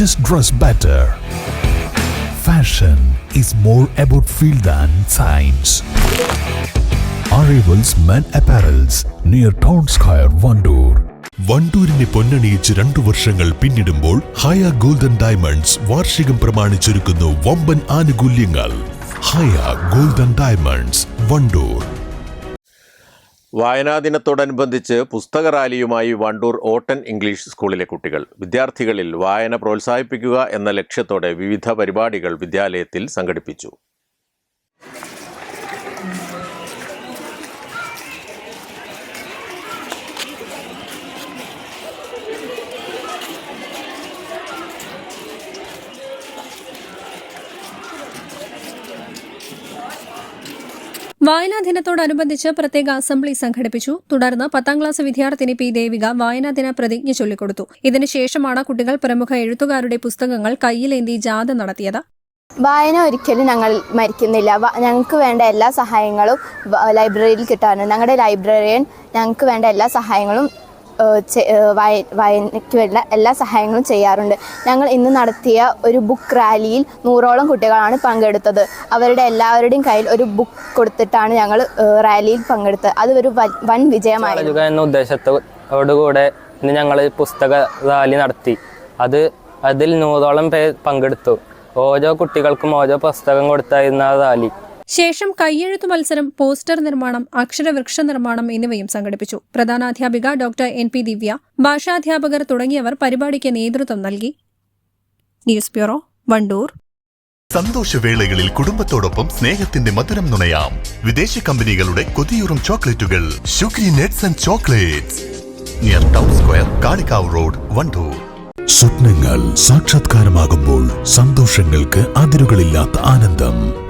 just dress better. Fashion is more about feel than science. Arrivals Men Apparels near Town Square, Vandoor. വണ്ടൂരിനെ പൊന്നണിയിച്ച് രണ്ടു വർഷങ്ങൾ പിന്നിടുമ്പോൾ ഹയ golden diamonds വാർഷികം പ്രമാണിച്ചൊരുക്കുന്നു വമ്പൻ ആനുകൂല്യങ്ങൾ ഹയ ഗോൾഡൻ ഡയമണ്ട്സ് വണ്ടൂർ വായനാ ദിനത്തോടനുബന്ധിച്ച് പുസ്തക റാലിയുമായി വണ്ടൂർ ഓട്ടൻ ഇംഗ്ലീഷ് സ്കൂളിലെ കുട്ടികൾ. വിദ്യാർത്ഥികളിൽ വായന പ്രോത്സാഹിപ്പിക്കുക എന്ന ലക്ഷ്യത്തോടെ വിവിധ പരിപാടികൾ വിദ്യാലയത്തിൽ സംഘടിപ്പിച്ചു. വായനാ ദിനത്തോടനുബന്ധിച്ച് പ്രത്യേക അസംബ്ലി സംഘടിപ്പിച്ചു. തുടർന്ന് പത്താം ക്ലാസ് വിദ്യാർത്ഥിനി പി ദേവിക വായനാ ദിന പ്രതിജ്ഞ ചൊല്ലിക്കൊടുത്തു. ഇതിനുശേഷമാണ് കുട്ടികൾ പ്രമുഖ എഴുത്തുകാരുടെ പുസ്തകങ്ങൾ കയ്യിലേന്തി ജാഥ നടത്തിയത്. വായന ഒരിക്കലും ഞങ്ങൾ മരിക്കുന്നില്ല. ഞങ്ങൾക്ക് വേണ്ട എല്ലാ സഹായങ്ങളും ലൈബ്രറിയിൽ കിട്ടാറുണ്ട് ഞങ്ങളുടെ ലൈബ്രറിയൻ ഞങ്ങൾക്ക് വേണ്ട എല്ലാ സഹായങ്ങളും ഏഹ്, ചെ- ഏഹ്, വായനയ്ക്ക് വേണ്ട എല്ലാ സഹായങ്ങളും ചെയ്യാറുണ്ട്. ഞങ്ങൾ ഇന്ന് നടത്തിയ ഒരു ബുക്ക് റാലിയിൽ നൂറോളം കുട്ടികളാണ് പങ്കെടുത്തത്. അവരുടെ എല്ലാവരുടെയും കയ്യിൽ ഒരു ബുക്ക് കൊടുത്തിട്ടാണ് ഞങ്ങൾ റാലിയിൽ പങ്കെടുത്തത്. അത് ഒരു വൻ- വിജയമായിരുന്നു എന്ന ഉദ്ദേശത്തോടുകൂടെ ഇന്ന് ഞങ്ങൾ പുസ്തക റാലി നടത്തി. അത് അതിൽ നൂറോളം പേർ പങ്കെടുത്തു. ഓരോ കുട്ടികൾക്കും ഓരോ പുസ്തകം കൊടുത്തായിരുന്നു ആ റാലി ശേഷം കയ്യെഴുത്തു മത്സരം പോസ്റ്റർ നിർമ്മാണം അക്ഷരവൃക്ഷ നിർമ്മാണം എന്നിവയും സംഘടിപ്പിച്ചു. പ്രധാനാധ്യാപിക ഡോക്ടർ എൻ. പി. ദിവ്യ ഭാഷാധ്യാപകർ തുടങ്ങിയവർ പരിപാടിക്ക് നേതൃത്വം നൽകി. News bureau Wandoor. സന്തോഷവേളകളിൽ കുടുംബത്തോടൊപ്പം സ്നേഹത്തിന്റെ മധുരം നുണയാം. വിദേശ കമ്പനികളുടെ കൊതിയൂറും ചോക്ലേറ്റുകൾ. Sugary nuts and chocolates. Near town square Kalikavu road Wandoor. സ്വപ്നങ്ങൾ സാക്ഷാത്കാരമാകുമ്പോൾ സന്തോഷങ്ങൾക്ക് അതിരുകളില്ലാത്ത ആനന്ദം.